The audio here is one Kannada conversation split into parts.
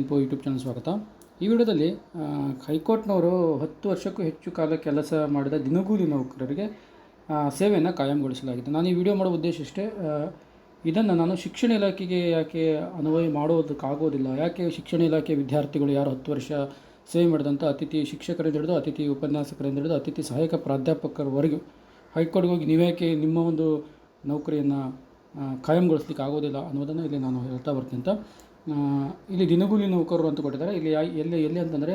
ಇನ್ಫೋ ಯೂಟ್ಯೂಬ್ ಚಾನಲ್ ಸ್ವಾಗತ. ಈ ವಿಡಿಯೋದಲ್ಲಿ ಹೈಕೋರ್ಟ್ನವರು ಹತ್ತು ವರ್ಷಕ್ಕೂ ಹೆಚ್ಚು ಕಾಲ ಕೆಲಸ ಮಾಡಿದ ದಿನಗೂಲಿ ನೌಕರರಿಗೆ ಸೇವೆಯನ್ನು ಕಾಯಂಗೊಳಿಸಲಾಗಿದೆ ನಾನು ಈ ವಿಡಿಯೋ ಮಾಡೋ ಉದ್ದೇಶ ಇಷ್ಟೇ ಇದನ್ನು ನಾನು ಶಿಕ್ಷಣ ಇಲಾಖೆಗೆ ಯಾಕೆ ಅನ್ವಯ ಮಾಡೋದಕ್ಕಾಗೋದಿಲ್ಲ, ಯಾಕೆ ಶಿಕ್ಷಣ ಇಲಾಖೆ ವಿದ್ಯಾರ್ಥಿಗಳು ಯಾರು ಹತ್ತು ವರ್ಷ ಸೇವೆ ಮಾಡಿದಂಥ ಅತಿಥಿ ಶಿಕ್ಷಕರಿಂದ ಹಿಡಿದು ಅತಿಥಿ ಉಪನ್ಯಾಸಕರಿಂದ ಹಿಡಿದು ಅತಿಥಿ ಸಹಾಯಕ ಪ್ರಾಧ್ಯಾಪಕರವರೆಗೂ ಹೈಕೋರ್ಟ್ಗೆ ಹೋಗಿ ನೀವ್ಯಾಕೆ ನಿಮ್ಮ ಒಂದು ನೌಕರಿಯನ್ನು ಕಾಯಂಗೊಳಿಸ್ಲಿಕ್ಕೆ ಆಗೋದಿಲ್ಲ ಅನ್ನೋದನ್ನು ಇಲ್ಲಿ ನಾನು ಹೇಳ್ತಾ ಬರ್ತೀನಿ ಅಂತ. ಇಲ್ಲಿ ದಿನಗೂಲಿ ನೌಕರರು ಅಂತ ಕೊಟ್ಟಿದ್ದಾರೆ. ಇಲ್ಲಿ ಎಲ್ಲಿ ಎಲ್ಲಿ ಅಂತಂದರೆ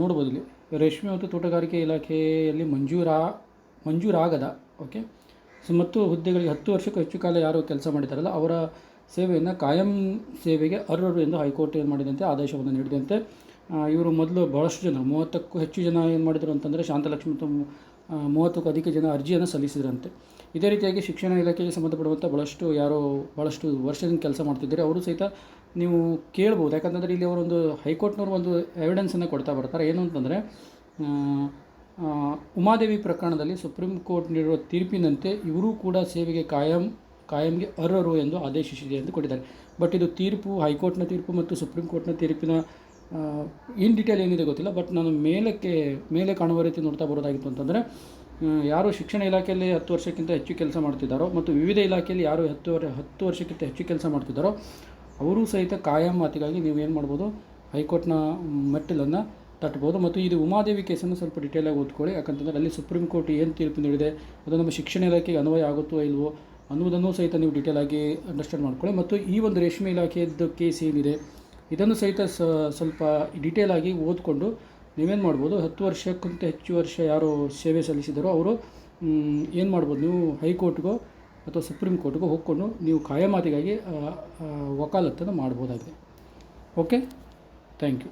ನೋಡ್ಬೋದು ಇಲ್ಲಿ. ರೇಷ್ಮೆ ಮತ್ತು ತೋಟಗಾರಿಕೆ ಇಲಾಖೆಯಲ್ಲಿ ಮಂಜೂರಾ, ಮಂಜೂರಾಗದ ಓಕೆ ಸೊ, ಮತ್ತು ಹುದ್ದೆಗಳಿಗೆ ಹತ್ತು ವರ್ಷಕ್ಕೂ ಹೆಚ್ಚು ಕಾಲ ಯಾರು ಕೆಲಸ ಮಾಡಿದ್ದಾರಲ್ಲ, ಅವರ ಸೇವೆಯನ್ನು ಕಾಯಂ ಸೇವೆಗೆ ಅರ್ಹರು ಎಂದು ಹೈಕೋರ್ಟ್ ಏನು ಮಾಡಿದಂತೆ, ಆದೇಶವನ್ನು ನೀಡಿದಂತೆ ಇವರು ಮೊದಲು ಭಾಳಷ್ಟು ಜನ, ಮೂವತ್ತಕ್ಕೂ ಹೆಚ್ಚು ಜನ ಏನು ಮಾಡಿದರು ಅಂತಂದರೆ ಶಾಂತಲಕ್ಷ್ಮಿ ತಮ್ಮ ಮೂವತ್ತಕ್ಕೂ ಅಧಿಕ ಜನ ಅರ್ಜಿಯನ್ನು ಸಲ್ಲಿಸಿದ್ರಂತೆ. ಇದೇ ರೀತಿಯಾಗಿ ಶಿಕ್ಷಣ ಇಲಾಖೆಗೆ ಸಂಬಂಧಪಡುವಂಥ ಭಾಳಷ್ಟು ಯಾರೋ ಭಾಳಷ್ಟು ವರ್ಷದಿಂದ ಕೆಲಸ ಮಾಡ್ತಿದ್ದಾರೆ. ಅವರು ಸಹಿತ ನೀವು ಕೇಳ್ಬೋದು. ಯಾಕಂತಂದರೆ ಇಲ್ಲಿ ಅವರೊಂದು ಹೈಕೋರ್ಟ್ನವ್ರು ಒಂದು ಎವಿಡೆನ್ಸನ್ನು ಕೊಡ್ತಾ ಬರ್ತಾರೆ. ಏನು ಅಂತಂದರೆ ಉಮಾದೇವಿ ಪ್ರಕರಣದಲ್ಲಿ ಸುಪ್ರೀಂ ಕೋರ್ಟ್ ನೀಡಿರುವ ತೀರ್ಪಿನಂತೆ ಇವರೂ ಕೂಡ ಸೇವೆಗೆ ಕಾಯಂ, ಕಾಯಂಗೆ ಅರ್ಹರು ಎಂದು ಆದೇಶಿಸಿದೆ ಎಂದು ಕೊಟ್ಟಿದ್ದಾರೆ. ಬಟ್ ಇದು ತೀರ್ಪು, ಹೈಕೋರ್ಟ್ನ ತೀರ್ಪು ಮತ್ತು ಸುಪ್ರೀಂ ಕೋರ್ಟ್ನ ತೀರ್ಪಿನ ಇನ್ ಡೀಟೇಲ್ ಏನಿದೆ ಗೊತ್ತಿಲ್ಲ ಬಟ್ ನಾನು ಮೇಲಕ್ಕೆ, ಮೇಲೆ ಕಾಣುವ ರೀತಿ ನೋಡ್ತಾ ಬರೋದಾಗಿತ್ತು ಅಂತಂದರೆ ಯಾರು ಶಿಕ್ಷಣ ಇಲಾಖೆಯಲ್ಲಿ ಹತ್ತು ವರ್ಷಕ್ಕಿಂತ ಹೆಚ್ಚು ಕೆಲಸ ಮಾಡ್ತಿದ್ದಾರೋ ಮತ್ತು ವಿವಿಧ ಇಲಾಖೆಯಲ್ಲಿ ಯಾರು ಹತ್ತು ವರ್, ಹತ್ತು ವರ್ಷಕ್ಕಿಂತ ಹೆಚ್ಚು ಕೆಲಸ ಮಾಡ್ತಿದ್ದಾರೋ, ಅವರೂ ಸಹಿತ ಕಾಯಂ ಮಾತಿಗಾಗಿ ನೀವು ಏನು ಮಾಡ್ಬೋದು, ಹೈಕೋರ್ಟ್ನ ಮೆಟ್ಟಿಲನ್ನು ತಟ್ಬೋದು. ಮತ್ತು ಇದು ಉಮಾದೇವಿ ಕೇಸನ್ನು ಸ್ವಲ್ಪ ಡೀಟೇಲಾಗಿ ಓದ್ಕೊಳ್ಳಿ, ಯಾಕಂತಂದರೆ ಅಲ್ಲಿ ಸುಪ್ರೀಂ ಕೋರ್ಟ್ ಏನು ತೀರ್ಪು ನೀಡಿದೆ, ಅದು ನಮ್ಮ ಶಿಕ್ಷಣ ಇಲಾಖೆಗೆ ಅನ್ವಯ ಆಗುತ್ತೋ ಇಲ್ವೋ ಅನ್ನೋದನ್ನು ಸಹಿತ ನೀವು ಡೀಟೇಲಾಗಿ ಅಂಡರ್ಸ್ಟ್ಯಾಂಡ್ ಮಾಡ್ಕೊಳ್ಳಿ. ಮತ್ತು ಈ ಒಂದು ರೇಷ್ಮೆ ಇಲಾಖೆಯದ್ದು ಕೇಸ್ ಏನಿದೆ ಇದನ್ನು ಸಹಿತ ಸ್ವಲ್ಪ ಡೀಟೇಲ್ ಆಗಿ ಓದ್ಕೊಂಡು ನೀವೇನು ಮಾಡ್ಬೋದು ಹತ್ತು ವರ್ಷಕ್ಕಿಂತ ಹೆಚ್ಚು ವರ್ಷ ಯಾರು ಸೇವೆ ಸಲ್ಲಿಸಿದರೋ ಅವರು ಏನು ಮಾಡ್ಬೋದು ನೀವು ಹೈಕೋರ್ಟ್ಗೋ ಅಥವಾ ಸುಪ್ರೀಂ ಕೋರ್ಟ್ಗೋ ಹೋಗ್ಕೊಂಡು ನೀವು ಆ, ವಕಾಲತ್ತನ್ನು ಮಾಡ್ಬೋದಾಗಿದೆ. Okay thank you